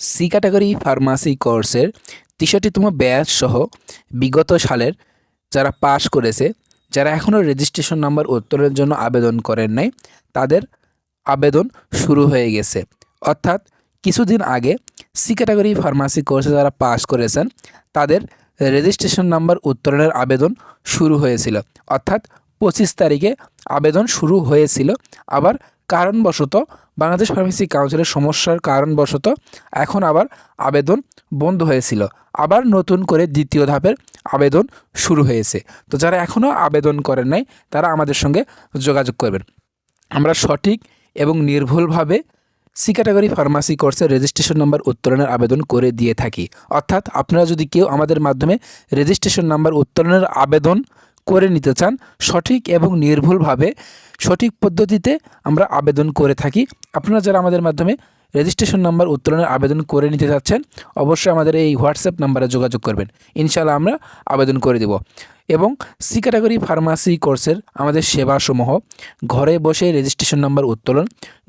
C category pharmacy কোর্সের তেষট্টিতম batch সহ বিগত সালের যারা পাশ করেছে, যারা এখনও রেজিস্ট্রেশন নাম্বার উত্তরের জন্য আবেদন করেন নাই, তাদের আবেদন শুরু হয়ে গেছে। অর্থাৎ কিছুদিন আগে সি ক্যাটাগরি ফার্মাসি কোর্সে যারা পাশ করেছেন, তাদের রেজিস্ট্রেশন নাম্বার উত্তরণের আবেদন শুরু হয়েছিল। অর্থাৎ পঁচিশ তারিখে আবেদন শুরু হয়েছিল, আবার কারণবশত বাংলাদেশ ফার্মেসি কাউন্সিলের সমস্যার কারণবশত এখন আবার আবেদন বন্ধ হয়েছিল। আবার নতুন করে দ্বিতীয় ধাপের আবেদন শুরু হয়েছে। তো যারা এখনও আবেদন করেন নাই, তারা আমাদের সঙ্গে যোগাযোগ করবেন। আমরা সঠিক এবং নির্ভুলভাবে সি ক্যাটাগরি ফার্মাসি কোর্সের রেজিস্ট্রেশন নাম্বার উত্তোলনের আবেদন করে দিয়ে থাকি। অর্থাৎ আপনারা যদি কেউ আমাদের মাধ্যমে রেজিস্ট্রেশন নাম্বার উত্তোলনের আবেদন করে নিতে চান, সঠিক এবং নির্ভুলভাবে সঠিক পদ্ধতিতে আমরা আবেদন করে থাকি। আপনারা যারা আমাদের মাধ্যমে রেজিস্ট্রেশন নাম্বার উত্তোলনের আবেদন করে নিতে চাচ্ছেন অবশ্যই আমাদের এই হোয়াটসঅ্যাপ নাম্বারে যোগাযোগ করবেন। ইনশাআল্লাহ আমরা আবেদন করে দেব। এবং সি ক্যাটাগরি ফার্মাসি কোর্সের আমাদের সেবাসমূহ, ঘরে বসে রেজিস্ট্রেশন নাম্বার উত্তোলন,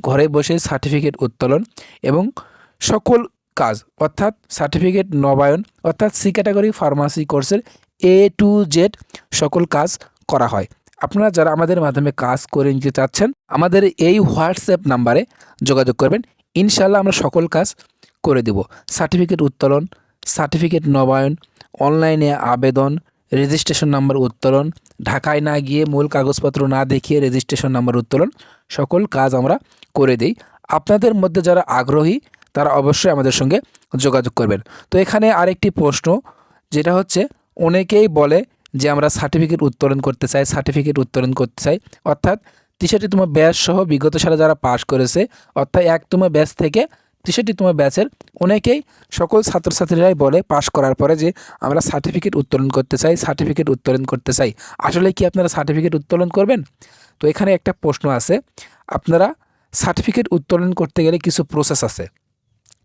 ঘরে বসে সার্টিফিকেট উত্তোলন এবং সকল কাজ, অর্থাৎ সার্টিফিকেট নবায়ন, অর্থাৎ সি ক্যাটাগরি ফার্মাসি কোর্সের এ টু জেড সকল কাজ করা হয়। আপনারা যারা আমাদের মাধ্যমে কাজ করে নিতে চাচ্ছেন, আমাদের এই হোয়াটসঅ্যাপ নাম্বারে যোগাযোগ করবেন। ইনশাল্লাহ আমরা সকল কাজ করে দেব। সার্টিফিকেট উত্তোলন, সার্টিফিকেট নবায়ন, অনলাইনে আবেদন রেজিস্ট্রেশন নাম্বার উত্তোলন, ঢাকায় না গিয়ে মূল কাগজপত্র না দেখিয়ে রেজিস্ট্রেশন নাম্বার উত্তোলন, সকল কাজ আমরা করে দিই। আপনাদের মধ্যে যারা আগ্রহী, তারা অবশ্যই আমাদের সঙ্গে যোগাযোগ করবেন। তো এখানে আরেকটি প্রশ্ন, যেটা হচ্ছে অনেকেই বলে যে আমরা সার্টিফিকেট উত্তোলন করতে চাই সার্টিফিকেট উত্তোলন করতে চাই। অর্থাৎ তেষট্টিতম ব্যাচ সহ বিগত সালে যারা পাশ করেছে, অর্থাৎ এক একতম ব্যাচ থেকে তেষট্টিতম ব্যাচের অনেকেই সকল ছাত্রছাত্রীরাই বলে পাশ করার পরে যে আমরা সার্টিফিকেট উত্তোলন করতে চাই সার্টিফিকেট উত্তোলন করতে চাই। আসলে কি আপনারা সার্টিফিকেট উত্তোলন করবেন? তো এখানে একটা প্রশ্ন আছে। আপনারা সার্টিফিকেট উত্তোলন করতে গেলে কিছু প্রসেস আছে।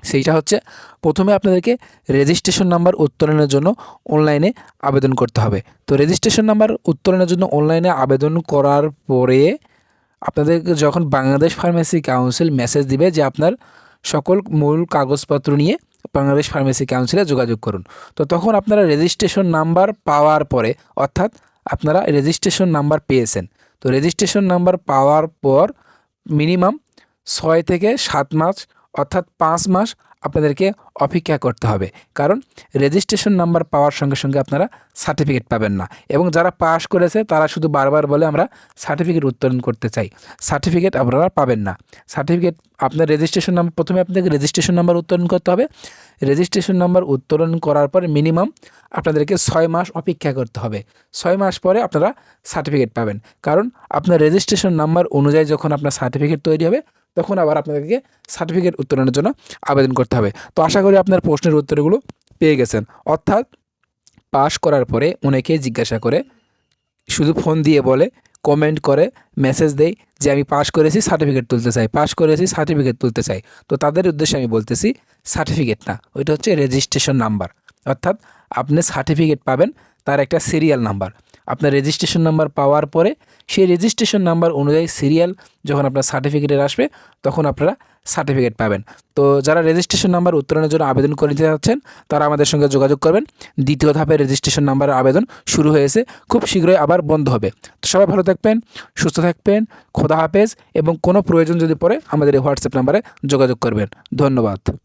সেইটা হচ্ছে প্রথমে আপনাদেরকে রেজিস্ট্রেশন নাম্বার উত্তোলনের জন্য অনলাইনে আবেদন করতে হবে। তো রেজিস্ট্রেশন নাম্বার উত্তোলনের জন্য অনলাইনে আবেদন করার পরে আপনাদেরকে যখন বাংলাদেশ ফার্মেসি কাউন্সিল মেসেজ দিবে যে আপনার সকল মূল কাগজপত্র নিয়ে বাংলাদেশ ফার্মেসি কাউন্সিলে যোগাযোগ করুন। তো তখন আপনারা রেজিস্ট্রেশন নাম্বার পাওয়ার পরে অর্থাৎ আপনারা রেজিস্ট্রেশন নাম্বার পেয়েছেন। তো রেজিস্ট্রেশন নাম্বার পাওয়ার পর মিনিমাম ছয় থেকে সাত মাস অর্থাৎ পাঁচ মাস আপনাদেরকে অপেক্ষা করতে হবে। কারণ রেজিস্ট্রেশন নাম্বার পাওয়ার সঙ্গে সঙ্গে আপনারা সার্টিফিকেট পাবেন না। এবং যারা পাস করেছে, তারা শুধু বারবার বলে আমরা সার্টিফিকেট উত্তোলন করতে চাই। সার্টিফিকেট আপনারা পাবেন না। সার্টিফিকেট আপনার রেজিস্ট্রেশন নাম্বার প্রথমে আপনাদেরকে রেজিস্ট্রেশন নাম্বার উত্তোলন করতে হবে। রেজিস্ট্রেশন নাম্বার উত্তোলন করার পর মিনিমাম আপনাদেরকে ছয় মাস অপেক্ষা করতে হবে। ছয় মাস পরে আপনারা সার্টিফিকেট পাবেন। কারণ আপনার রেজিস্ট্রেশন নাম্বার অনুযায়ী যখন আপনার সার্টিফিকেট তৈরি হবে তখন আবার আপনাদেরকে সার্টিফিকেট উত্তোলনের জন্য আবেদন করতে হবে। তো আশা করি আপনার প্রশ্নের উত্তরগুলো পেয়ে গেছেন। অর্থাৎ পাশ করার পরে অনেকেই জিজ্ঞাসা করে, শুধু ফোন দিয়ে বলে কমেন্ট করে মেসেজ দেয় যে, আমি পাশ করেছি সার্টিফিকেট তুলতে চাই পাশ করেছি সার্টিফিকেট তুলতে চাই। তো তাদের উদ্দেশ্যে আমি বলতেছি সার্টিফিকেট না, ওইটা হচ্ছে রেজিস্ট্রেশন নাম্বার অর্থাৎ আপনি সার্টিফিকেট পাবেন, তার একটা সিরিয়াল নাম্বার আপনার রেজিস্ট্রেশন নাম্বার পাওয়ার পরে, সেই রেজিস্ট্রেশন নাম্বার অনুযায়ী সিরিয়াল যখন আপনার সার্টিফিকেটের আসবে, তখন আপনারা সার্টিফিকেট পাবেন। তো যারা রেজিস্ট্রেশন নাম্বার উত্তরণের জন্য আবেদন করে দিতে যাচ্ছেন, তারা আমাদের সঙ্গে যোগাযোগ করবেন। দ্বিতীয় ধাপে রেজিস্ট্রেশন নাম্বারের আবেদন শুরু হয়েছে। খুব শীঘ্রই আবার বন্ধ হবে। তো সবাই ভালো থাকবেন, সুস্থ থাকবেন, খোদা হাফেজ এবং কোনো প্রয়োজন যদি পড়ে, আমাদের এই হোয়াটসঅ্যাপ নাম্বারে যোগাযোগ করবেন। ধন্যবাদ।